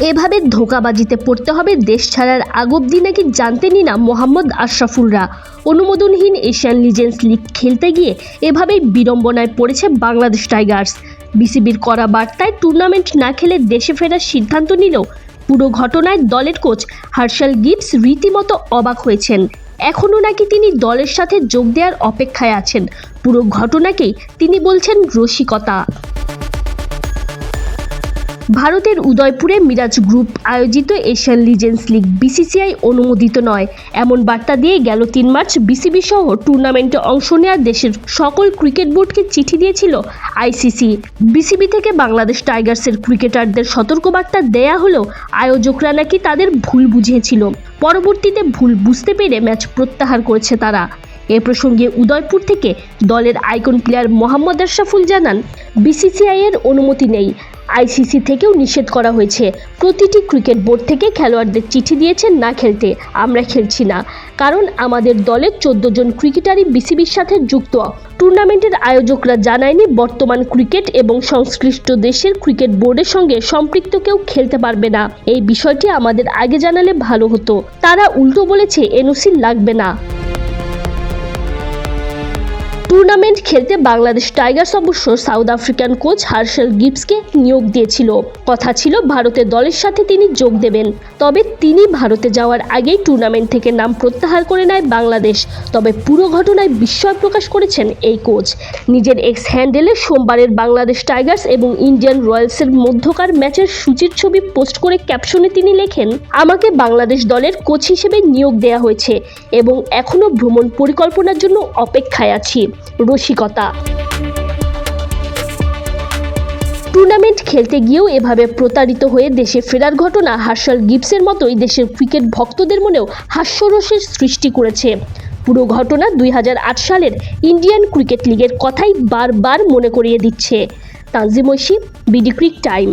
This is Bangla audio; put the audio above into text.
এভাবে ধোকাবাজিতে পড়তে হবে দেশ ছাড়ার আগ অব্দি নাকি জানতেনই না মোহাম্মদ আশরাফুলরা। অনুমোদনহীন এশিয়ান লিজেন্স লিগ খেলতে গিয়ে এভাবেই বিড়ম্বনায় পড়েছে বাংলাদেশ টাইগার্স। বিসিবির করা বার্তায় টুর্নামেন্ট না খেলে দেশে ফেরার সিদ্ধান্ত নিলেও পুরো ঘটনায় দলের কোচ হার্শাল গিবস রীতিমতো অবাক হয়েছেন। এখনও নাকি তিনি দলের সাথে যোগ দেওয়ার অপেক্ষায় আছেন। পুরো ঘটনাকেই তিনি বলছেন রসিকতা। ভারতের উদয়পুরে মিরাজ গ্রুপ আয়োজিত এশিয়ান লিজেন্স লিগ বিসিসিআই অনুমোদিত নয়। এমন বার্তা দিয়ে গেল তিন মার্চ বিসিবি সহ টুর্নামেন্টে অংশ নেওয়া দেশের সকল ক্রিকেট বোর্ডকে চিঠি দিয়েছিল আইসিসি। বিসিবি থেকে বাংলাদেশ টাইগার্সের ক্রিকেটারদের সতর্কবার্তা দেয়া হলেও আয়োজকরা নাকি তাদের ভুল বুঝিয়েছিল। পরবর্তীতে ভুল বুঝতে পেরে ম্যাচ প্রত্যাহার করেছে তারা। এ প্রসঙ্গে উদয়পুর থেকে দলের আইকন প্লেয়ার মোহাম্মদ আশরাফুল জানান, বিসিসিআই এর অনুমতি নেই। আইসিসি থেকেও নিষেধ করা হয়েছে। প্রতিটি ক্রিকেট বোর্ড থেকে খেলোয়াড়দের চিঠি দিয়েছেন না খেলতে। আমরা খেলছি না। কারণ আমাদের দলের চোদ্দ জন ক্রিকেটারই বিসিবির সাথে যুক্ত। টুর্নামেন্টের আয়োজকরা জানায়নি বর্তমান ক্রিকেট এবং সংশ্লিষ্ট দেশের ক্রিকেট বোর্ডের সঙ্গে সম্পৃক্ত কেউ খেলতে পারবে না। এই বিষয়টি আমাদের আগে জানালে ভালো হতো। তারা উল্টো বলেছে, এনওসি লাগবে না। টুর্নামেন্ট খেলতে বাংলাদেশ টাইগার্স অবশ্য সাউথ আফ্রিকান কোচ হার্শেল গিবসকে নিয়োগ দিয়েছিল। কথা ছিল ভারতের দলের সাথে তিনি যোগ দেবেন। তবে তিনি ভারতে যাওয়ার আগেই টুর্নামেন্ট থেকে নাম প্রত্যাহার করে নেয় বাংলাদেশ। তবে পুরো ঘটনায় বিস্ময় প্রকাশ করেছেন এই কোচ নিজের এক্স হ্যান্ডেলে সোমবারের বাংলাদেশ টাইগার্স এবং ইন্ডিয়ান রয়্যালসের মধ্যকার ম্যাচের সূচির ছবি পোস্ট করে ক্যাপশনে তিনি লেখেন, আমাকে বাংলাদেশ দলের কোচ হিসেবে নিয়োগ দেওয়া হয়েছে এবং এখনও ভ্রমণ পরিকল্পনার জন্য অপেক্ষায় আছি। রসিকতা। টুর্নামেন্ট খেলতে গিয়েও এভাবে প্রতারিত হয়ে দেশে ফেরার ঘটনা হার্শাল গিবসের মতোই দেশের ক্রিকেট ভক্তদের মনেও হাস্যরসের সৃষ্টি করেছে। পুরো ঘটনা দুই হাজার আট সালের ইন্ডিয়ান ক্রিকেট লিগের কথাই বারবার মনে করিয়ে দিচ্ছে। Tanzim BD crick time.